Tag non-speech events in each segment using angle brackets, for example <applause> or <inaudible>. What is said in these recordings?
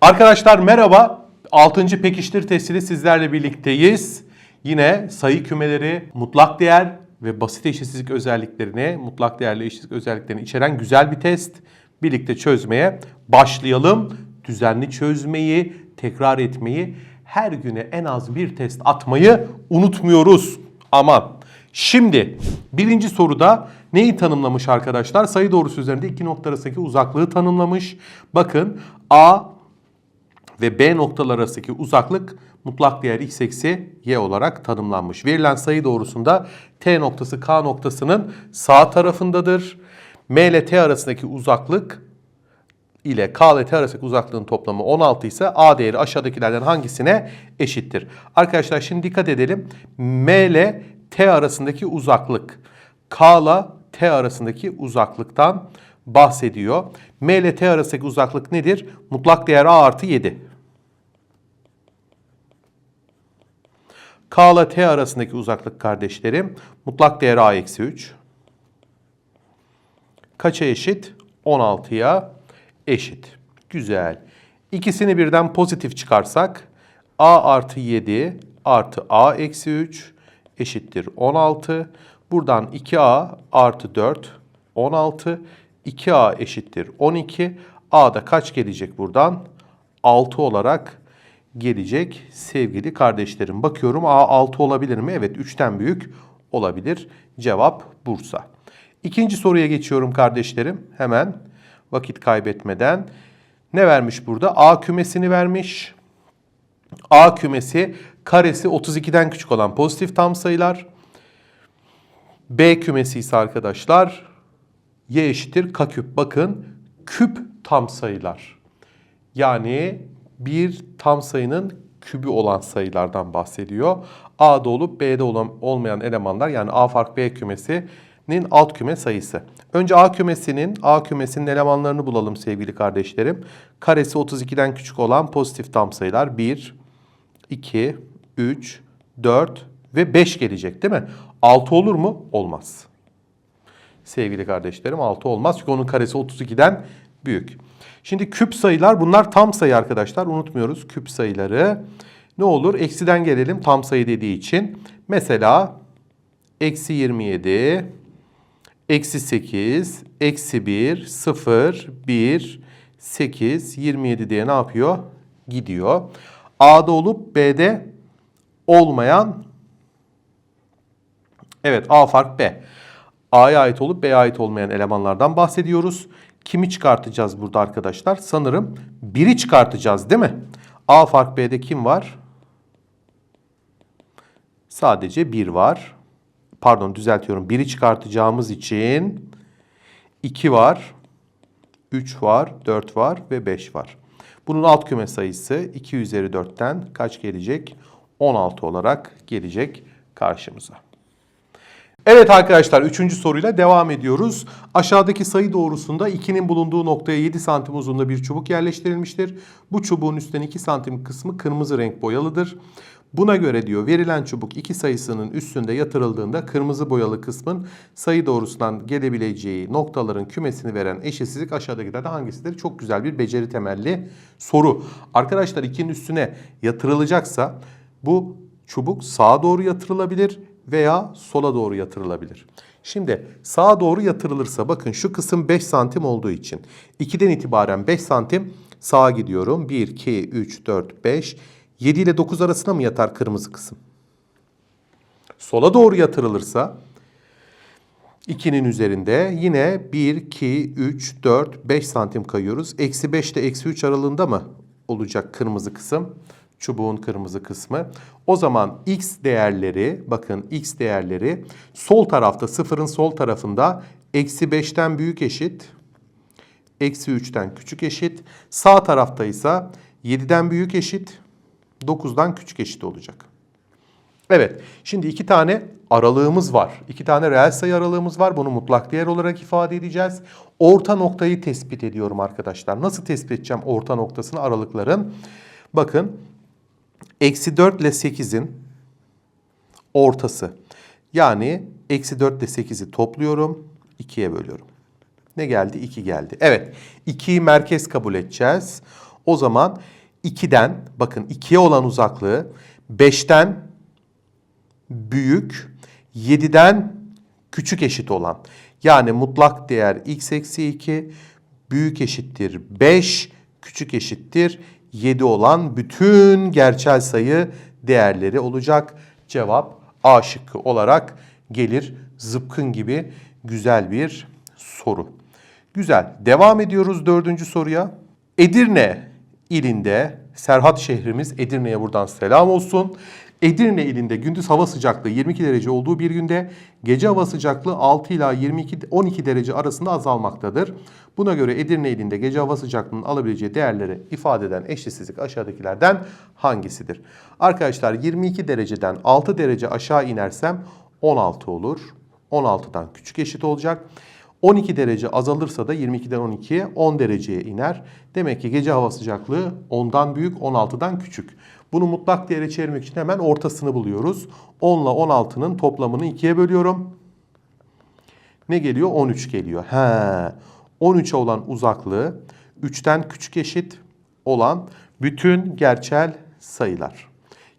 Arkadaşlar merhaba. 6. pekiştir testiyle sizlerle birlikteyiz. Yine sayı kümeleri, mutlak değer ve basit eşitsizlik özelliklerini, mutlak değerli eşitsizlik özelliklerini içeren güzel bir test. Birlikte çözmeye başlayalım. Düzenli çözmeyi, tekrar etmeyi, her güne en az bir test atmayı unutmuyoruz. Aman. Şimdi birinci soruda neyi tanımlamış arkadaşlar? Sayı doğrusu üzerinde iki nokta arasındaki uzaklığı tanımlamış. Bakın A ve B noktalar arasındaki uzaklık mutlak değer x eksi y olarak tanımlanmış. Verilen sayı doğrusunda T noktası K noktasının sağ tarafındadır. M ile T arasındaki uzaklık ile K ile T arasındaki uzaklığın toplamı 16 ise A değeri aşağıdakilerden hangisine eşittir? Arkadaşlar şimdi dikkat edelim. M ile T arasındaki uzaklık K ile T arasındaki uzaklıktan bahsediyor. M ile T arasındaki uzaklık nedir? Mutlak değer A artı 7. K ile T arasındaki uzaklık kardeşlerim mutlak değer A eksi 3. Kaça eşit? 16'ya eşit. Güzel. İkisini birden pozitif çıkarsak A artı 7 artı A eksi 3 eşittir 16. Buradan 2A artı 4 16. 2A eşittir 12. A'da kaç gelecek buradan? 6 olarak gelecek sevgili kardeşlerim. Bakıyorum A 6 olabilir mi? Evet 3'ten büyük olabilir. Cevap Bursa. İkinci soruya geçiyorum kardeşlerim. Hemen vakit kaybetmeden. Ne vermiş burada? A kümesini vermiş. A kümesi karesi 32'den küçük olan pozitif tam sayılar. B kümesi ise arkadaşlar y eşittir k küp. Bakın küp tam sayılar. Yani bir tam sayının kübü olan sayılardan bahsediyor. A'da olup B'de olmayan elemanlar yani A fark B kümesinin alt küme sayısı. Önce A kümesinin A kümesinin elemanlarını bulalım sevgili kardeşlerim. Karesi 32'den küçük olan pozitif tam sayılar 1, 2, 3, 4 ve 5 gelecek değil mi? 6 olur mu? Olmaz. Sevgili kardeşlerim 6 olmaz çünkü onun karesi 32'den büyük. Şimdi küp sayılar bunlar tam sayı arkadaşlar unutmuyoruz küp sayıları. Ne olur? Eksiden gelelim tam sayı dediği için. Mesela eksi 27, eksi 8, eksi 1, 0, 1, 8, 27 diye ne yapıyor? Gidiyor. A'da olup B'de olmayan evet A fark B. A'ya ait olup B'ye ait olmayan elemanlardan bahsediyoruz. Kimi çıkartacağız burada arkadaşlar? Sanırım 1'i çıkartacağız değil mi? A fark B'de kim var? Sadece 1 var. Pardon düzeltiyorum. 1'i çıkartacağımız için 2 var, 3 var, 4 var ve 5 var. Bunun alt küme sayısı 2 üzeri 4'ten kaç gelecek? 16 olarak gelecek karşımıza. Evet arkadaşlar 3. soruyla devam ediyoruz. Aşağıdaki sayı doğrusunda 2'nin bulunduğu noktaya 7 santim uzunluğunda bir çubuk yerleştirilmiştir. Bu çubuğun üstten 2 santim kısmı kırmızı renk boyalıdır. Buna göre diyor verilen çubuk 2 sayısının üstünde yatırıldığında kırmızı boyalı kısmın sayı doğrusundan gelebileceği noktaların kümesini veren eşitsizlik aşağıdakilerden hangisidir? Çok güzel bir beceri temelli soru. Arkadaşlar 2'nin üstüne yatırılacaksa bu çubuk sağa doğru yatırılabilir veya sola doğru yatırılabilir. Şimdi sağa doğru yatırılırsa bakın şu kısım 5 santim olduğu için 2'den itibaren 5 santim sağa gidiyorum. 1, 2, 3, 4, 5. 7 ile 9 arasında mı yatar kırmızı kısım? Sola doğru yatırılırsa 2'nin üzerinde yine 1, 2, 3, 4, 5 santim kayıyoruz. Eksi 5 ile eksi 3 aralığında mı olacak kırmızı kısım? Çubuğun kırmızı kısmı. O zaman x değerleri bakın x değerleri sol tarafta sıfırın sol tarafında eksi 5'ten büyük eşit. Eksi 3'ten küçük eşit. Sağ tarafta ise 7'den büyük eşit. 9'dan küçük eşit olacak. Evet, şimdi iki tane aralığımız var. İki tane reel sayı aralığımız var. Bunu mutlak değer olarak ifade edeceğiz. Orta noktayı tespit ediyorum arkadaşlar. Nasıl tespit edeceğim orta noktasını aralıkların? Bakın, eksi 4 ile 8'in ortası. Yani eksi 4 ile 8'i topluyorum, 2'ye bölüyorum. Ne geldi? 2 geldi. Evet, 2'yi merkez kabul edeceğiz. O zaman 2'den bakın 2'ye olan uzaklığı 5'ten büyük 7'den küçük eşit olan yani mutlak değer x eksi 2 büyük eşittir 5 küçük eşittir 7 olan bütün gerçel sayı değerleri olacak. Cevap A şıkkı olarak gelir. Zıpkın gibi güzel bir soru. Güzel. Devam ediyoruz dördüncü soruya. Edirne ilinde, Serhat şehrimiz Edirne'ye buradan selam olsun. Edirne ilinde gündüz hava sıcaklığı 22 derece olduğu bir günde gece hava sıcaklığı 6 ila 22 12 derece arasında azalmaktadır. Buna göre Edirne ilinde gece hava sıcaklığının alabileceği değerleri ifade eden eşitsizlik aşağıdakilerden hangisidir? Arkadaşlar 22 dereceden 6 derece aşağı inersem 16 olur. 16'dan küçük eşit olacak. 12 derece azalırsa da 22'den 12'ye 10 dereceye iner. Demek ki gece hava sıcaklığı 10'dan büyük 16'dan küçük. Bunu mutlak değere çevirmek için hemen ortasını buluyoruz. 10 ile 16'nın toplamını 2'ye bölüyorum. Ne geliyor? 13 geliyor. He. 13'e olan uzaklığı 3'ten küçük eşit olan bütün gerçel sayılar.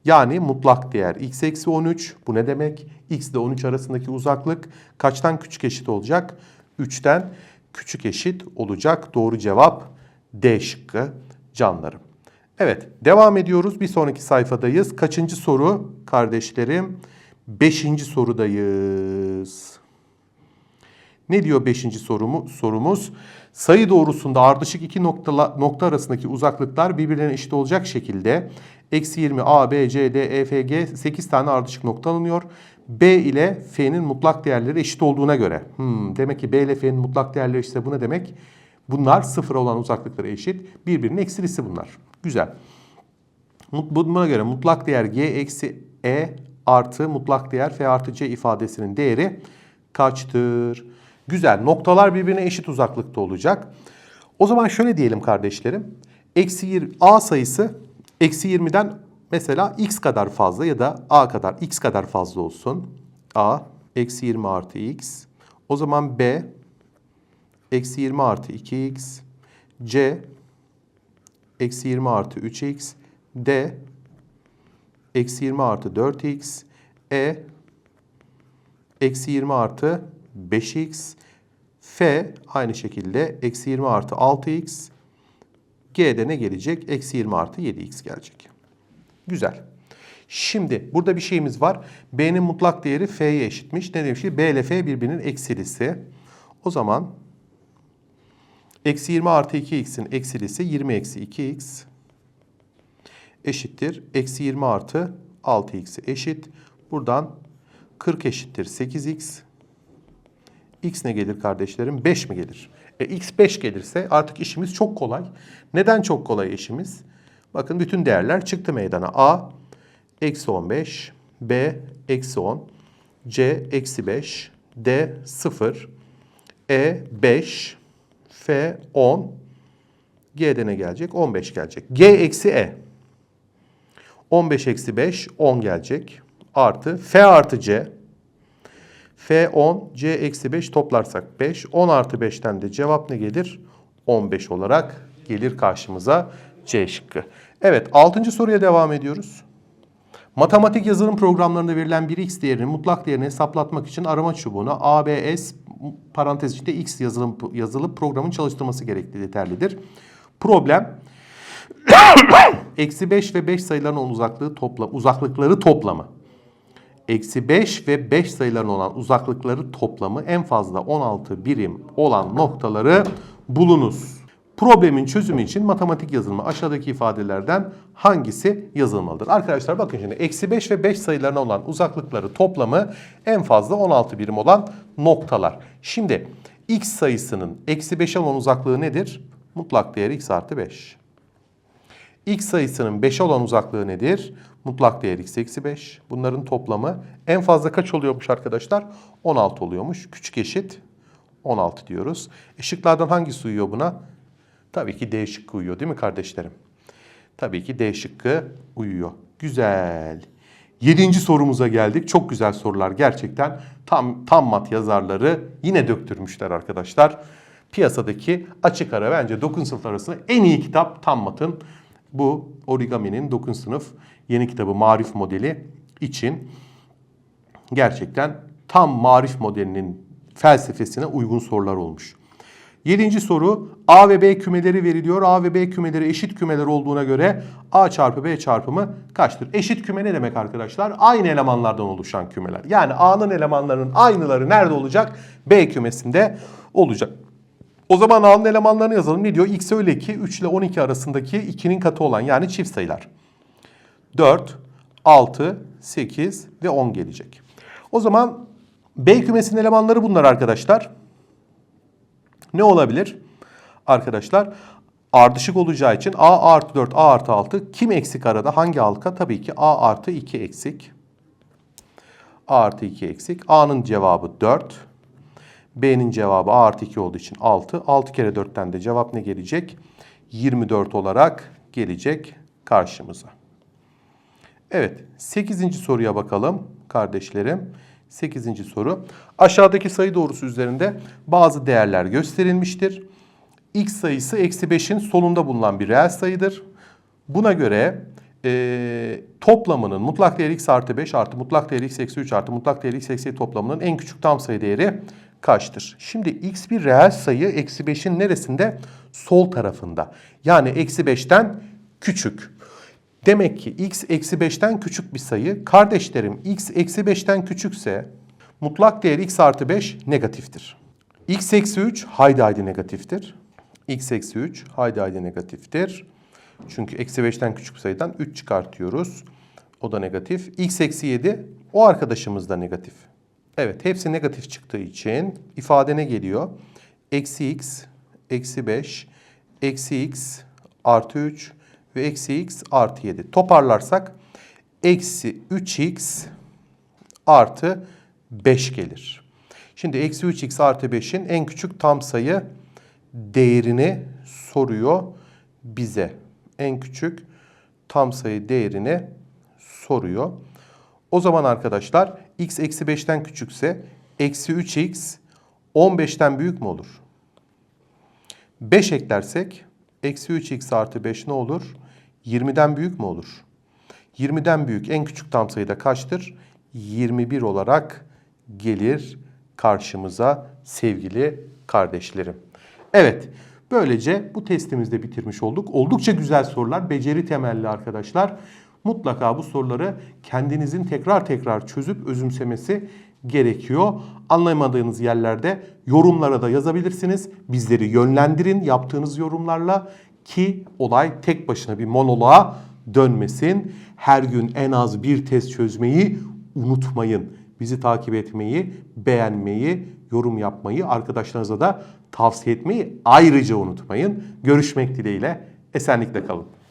Yani mutlak değer x eksi 13 bu ne demek? x ile 13 arasındaki uzaklık kaçtan küçük eşit olacak? 3'ten küçük eşit olacak. Doğru cevap D şıkkı canlarım. Evet devam ediyoruz. Bir sonraki sayfadayız. Kaçıncı soru kardeşlerim? Beşinci sorudayız. Ne diyor beşinci sorumu, sorumuz? Sayı doğrusunda ardışık iki noktala, nokta arasındaki uzaklıklar birbirlerine eşit olacak şekilde eksi 20 A, B, C, D, E, F, G 8 tane ardışık nokta alınıyor. B ile F'nin mutlak değerleri eşit olduğuna göre. Hmm, demek ki B ile F'nin mutlak değerleri eşitse bu ne demek? Bunlar sıfıra olan uzaklıkları eşit. Birbirinin eksilisi bunlar. Güzel. Buna göre mutlak değer G eksi E artı mutlak değer F artı C ifadesinin değeri kaçtır? Güzel. Noktalar birbirine eşit uzaklıkta olacak. O zaman şöyle diyelim kardeşlerim. Eksi 20, A sayısı eksi 20'den mesela x kadar fazla ya da A kadar x kadar fazla olsun. A eksi 20 artı x. O zaman B eksi 20 artı 2x. C eksi 20 artı 3x. D eksi 20 artı 4x. E eksi 20 artı 5x. F aynı şekilde eksi 20 artı 6x. G'de ne gelecek? Eksi 20 artı 7x gelecek. Güzel. Şimdi burada bir şeyimiz var. B'nin mutlak değeri F'ye eşitmiş. Ne demiş ki? B ile F birbirinin eksilisi. O zaman eksi 20 artı 2x'in eksilisi 20 eksi 2x eşittir. Eksi 20 artı 6x eşit. Buradan 40 eşittir 8x. X ne gelir kardeşlerim? 5 mi gelir? E, X 5 gelirse artık işimiz çok kolay. Neden çok kolay işimiz? Bakın bütün değerler çıktı meydana. A eksi 15, B eksi 10, C eksi 5, D 0, E 5, F 10, G'de ne gelecek? 15 gelecek. G eksi E. 15 eksi 5, 10 gelecek. Artı F artı C. F 10, C eksi 5 toplarsak 5. 10 artı 5'ten de cevap ne gelir? 15 olarak gelir karşımıza C şıkkı. Evet 6. soruya devam ediyoruz. Matematik yazılım programlarında verilen bir x değerinin mutlak değerini hesaplatmak için arama çubuğuna ABS parantez içinde x yazılım yazılıp programın çalıştırması gerektiği yeterlidir. Problem <coughs> eksi 5 ve 5 sayılarının uzaklığı topla, uzaklıkları toplamı. Eksi 5 ve 5 sayılarının olan uzaklıkları toplamı en fazla 16 birim olan noktaları bulunuz. Problemin çözümü için matematik yazılımı aşağıdaki ifadelerden hangisi yazılmalıdır? Arkadaşlar bakın şimdi eksi 5 ve 5 sayılarına olan uzaklıkları toplamı en fazla 16 birim olan noktalar. Şimdi x sayısının eksi 5'e olan uzaklığı nedir? Mutlak değeri x artı 5. X sayısının 5'e olan uzaklığı nedir? Mutlak değer x eksi 5. Bunların toplamı en fazla kaç oluyormuş arkadaşlar? 16 oluyormuş. Küçük eşit 16 diyoruz. Işıklardan hangisi uyuyor buna? Tabii ki D şıkkı uyuyor değil mi kardeşlerim? Tabii ki D şıkkı uyuyor. Güzel. Yedinci sorumuza geldik. Çok güzel sorular gerçekten. Tam tam mat yazarları yine döktürmüşler arkadaşlar. piyasadaki açık ara bence 9 sınıf arasında en iyi kitap Tammat'ın bu Origami'nin 9 sınıf yeni kitabı Marif modeli için gerçekten tam marif modelinin felsefesine uygun sorular olmuş. Yedinci soru A ve B kümeleri veriliyor. A ve B kümeleri eşit kümeler olduğuna göre A çarpı B çarpımı kaçtır? Eşit küme ne demek arkadaşlar? Aynı elemanlardan oluşan kümeler. Yani A'nın elemanlarının aynıları nerede olacak? B kümesinde olacak. O zaman A'nın elemanlarını yazalım. Ne diyor? X öyle ki 3 ile 12 arasındaki 2'nin katı olan yani çift sayılar. 4, 6, 8 ve 10 gelecek. O zaman B kümesinin elemanları bunlar arkadaşlar. Ne olabilir? Arkadaşlar ardışık olacağı için A artı 4, A artı 6 kim eksik arada? Hangi halka? Tabii ki A artı 2 eksik. A artı 2 eksik. A'nın cevabı 4. B'nin cevabı A artı 2 olduğu için 6. 6 kere 4'ten de cevap ne gelecek? 24 olarak gelecek karşımıza. Evet, 8. soruya bakalım kardeşlerim. 8. soru. Aşağıdaki sayı doğrusu üzerinde bazı değerler gösterilmiştir. X sayısı eksi 5'in solunda bulunan bir reel sayıdır. Buna göre eee, toplamının mutlak değeri x artı 5 artı mutlak değeri x eksi 3 artı mutlak değeri x eksi 7 toplamının en küçük tam sayı değeri kaçtır? Şimdi x bir reel sayı eksi 5'in neresinde? Sol tarafında. Yani eksi 5'ten küçük. Demek ki x eksi 5'ten küçük bir sayı. Kardeşlerim x eksi 5'ten küçükse mutlak değer x artı 5 negatiftir. x eksi 3 haydi haydi negatiftir. x eksi 3 haydi haydi negatiftir. Çünkü eksi 5'ten küçük sayıdan 3 çıkartıyoruz. O da negatif. x eksi 7 o arkadaşımız da negatif. Evet hepsi negatif çıktığı için ifade ne geliyor? Eksi x, eksi 5, eksi x artı 3 ve eksi x artı 7. Toparlarsak eksi 3x artı 5 gelir. Şimdi eksi 3x artı 5'in en küçük tam sayı değerini soruyor bize. En küçük tam sayı değerini soruyor. O zaman arkadaşlar x eksi 5'ten küçükse eksi 3x 15'ten büyük mü olur? 5 eklersek eksi 3x artı 5 ne olur? 20'den büyük mü olur? 20'den büyük en küçük tam sayıda kaçtır? 21 olarak gelir karşımıza sevgili kardeşlerim. Evet, böylece bu testimizi de bitirmiş olduk. Oldukça güzel sorular, beceri temelli arkadaşlar. Mutlaka bu soruları kendinizin tekrar tekrar çözüp özümsemesi gerekiyor. Anlayamadığınız yerlerde yorumlara da yazabilirsiniz. Bizleri yönlendirin yaptığınız yorumlarla ki olay tek başına bir monoloğa dönmesin. Her gün en az bir test çözmeyi unutmayın. Bizi takip etmeyi, beğenmeyi, yorum yapmayı, arkadaşlarınıza da tavsiye etmeyi ayrıca unutmayın. Görüşmek dileğiyle. Esenlikle kalın.